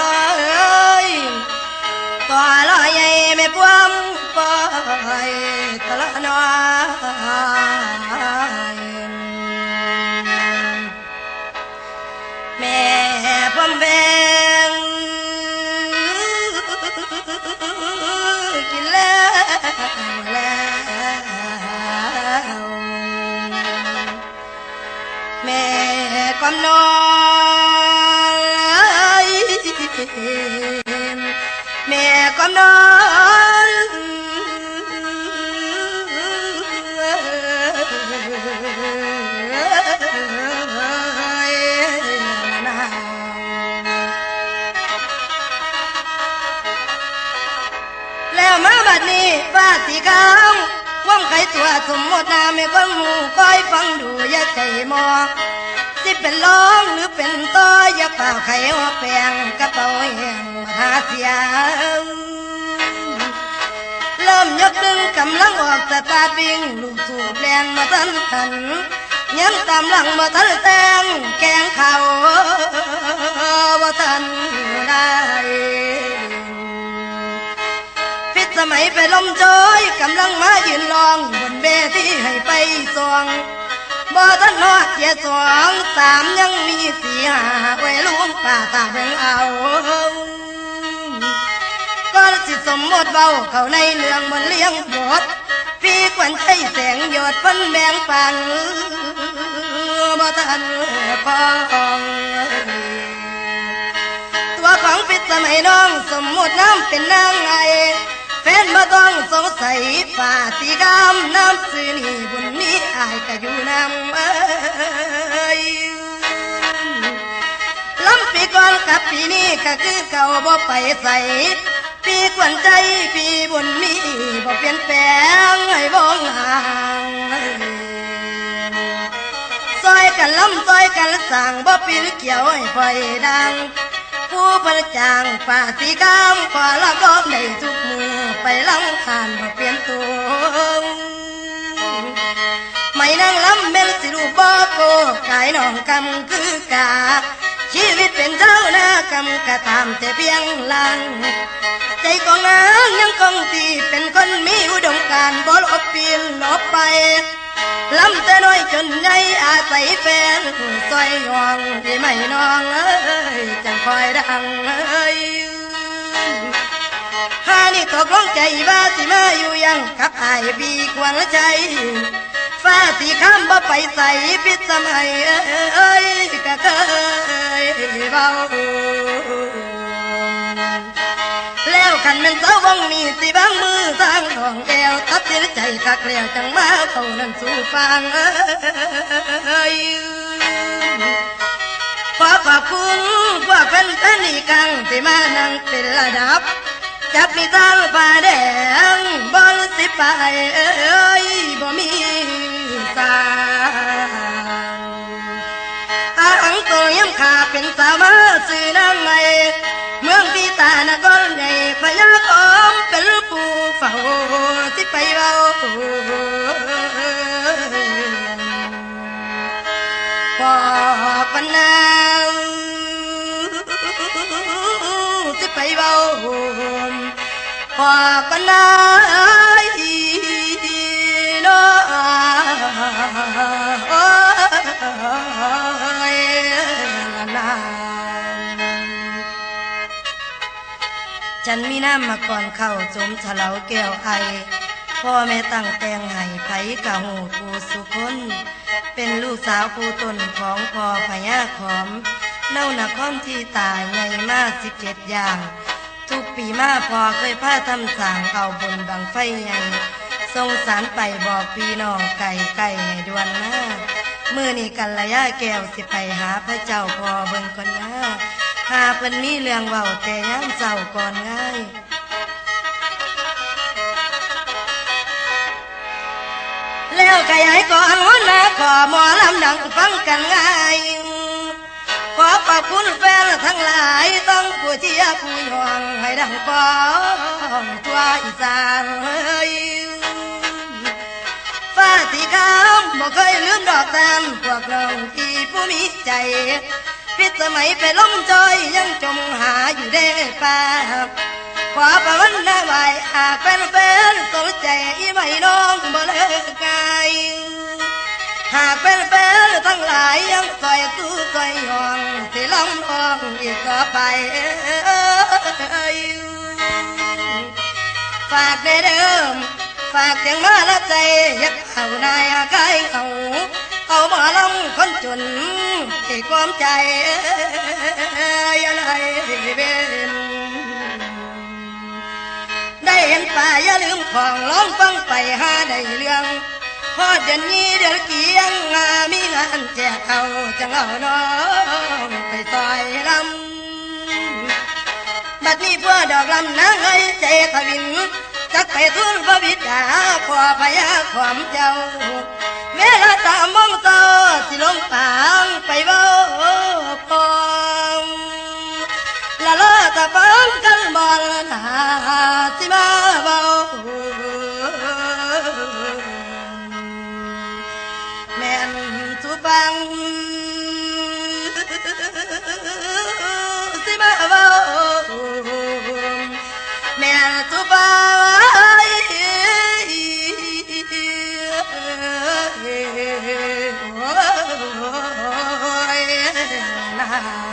ลอยตัวลอยใหญ่ไม่พวมปอยตะละน้อยแม่พวมเบงกินแล้วแล้วแม่ความน้อย แม่ความน้อยแล้วมาบัดนี้ฟ้าสีขาวว่องไขตัวสมมตินาไม่คนหูคอยฟังดูอย่าใจมอง สิเป็นร้องหรือเป็นต้ออย่าเป่าไขหัวแปงกระเป๋าแห้งมหาเสียงเริ่มยกดึงกำลังออกสตาร์ทิงลูกสูบแรงมาทันทันยังตามหลังมาทันแตงแกงเขาว่าทันได้ฟิตสมัยไปลมโจอยกำลังมายืนลองบนเบทีให้ไปสวง บ่ทันนอดเจ็ดสองสามยังมีสี่หาไว้ลุงป่าตาเบิ่งเอาก็สิสมบทเบาเข้าในเรื่องบนเลี้ยงบทพี่ควันใจแสงหยดเพันแบงปันบ่ทันพองตัวของปิดสมัยน้องสมมุติน้ำเป็นนางไงแฟนบ่ต้องสงสัยฝ่าสีกามน้ำซื้ กับปีนี้ก็คือเก่าบ่ไปใส่ปีกวนใจปีบุญมีบ่เปลี่ยนแปลงให้บ้องห่างซอยกันล้ำซอยกันสั่งบ่ปีนเกี่ยวให้ไฟดัง ผู้ประจางฝ่าสีกามขอละก็ได้ทุกมือไปล้ำผ่านบ่เปลี่ยนตัวไม่นั่งล้ำเม็นสิรูบ่โกกายน้องกำคือกา ชีวิตเป็นเจ้านากำกระตามแต่เพียงลัง ใจของนางยังคงที่เป็นคนมีอุดมการบ่ลบปีนลบไปลำแต่น้อยจนใหญ่อาศัยแฟนซอยยองที่ไม่นองเอ้ยจังคอยดังเอ้ยฮานี่ตกลงใจว่าสิมาอยู่ยังกับอายบีกวางใจฟ้าสีข้ามบ่ไปใส่พิษสมัยเอ้ย เบาแล้วขันเป็นสาวงนี้สิบางมือสร้างของแก้วตัดสินใจคักแล้วจังมาเขานั้นสู่ฟังเอ้ยขอขอบคุณพวกเป็นท่านีกังที่มานั่งเป็นระดับจับมีทางฝ่าแดงบอลสิไปเอ้ย เป็นสาวมาสื่อนางไงเมืองที่ตานกรใหญ่พญาคอมเป็นผู้เฝ้าที่ไปเบาพอปันนาวที่ไปเบาพอปันนาย ฉันมีน้ำมาก่อนเข้าจมฉลาแก้วไอพ่อแม่ตั้งแต่งให้ไผกะหูผู้สุคนเป็นลูกสาวผู้ตนของพ่อพญาขอมเล่านครที่ตายไงมาสิบเจ็ดอย่าง ทุกปีมาพอเคยพาทำสางเอาบนบังไฟใหญ่ทรงสารไปบอกพี่น้องไก่ไก่ให้ดวนหน้ามือนี้กันระยะแก้วสิไปหาพระเจ้าพอเบิ่งคนหน้า หาเพิ่นมีเรื่องเว้าแต่ยามเจ้าก่อนง่ายแล้วขยายก่อนหัวหน้าขอหมอลำดังฟังกันง่ายขอขอบคุณแฟนทั้งหลายต้องผู้เชียร์ผู้ยองให้ดังปองทั่วอีสานเฮ้ยฟ้าสีขาวบ่เคยลืมดอกแตนพวกเราที่ผู้มีใจ พิษสมัยไปล้มจอยยังจมหาอยู่ได้ป่าขอประวันนาไหวหากแฟนๆสนใจอีไม่น้องบ่เลิกไกลหากแฟนๆทั้งหลายยังซอยสู้ซอยยองสิลำทองอีกต่อไปฝากได้เดิมฝากเสียงมาละใจอยักเอานายอาไกเอา เอามาลงคนจนที่ความใจอะไรเป็นได้เห็นป่าอย่าลืมของร้องฟังไปหาได้เรื่องพอเดือนนี้เดือนเกียงงามีงานแจกเอาจังเอาน้องไปซอยลำบัดนี้พวกดอกลำนางเอ้ใจทวินจักไปทุนพระบิดาขอพยาความเจ้า เวลาตามองต่อสิลงปางไปเว้าพองละละตะฟังกันบอลนาสิมาเว้าแม่นสุฟัง โอ้ยนา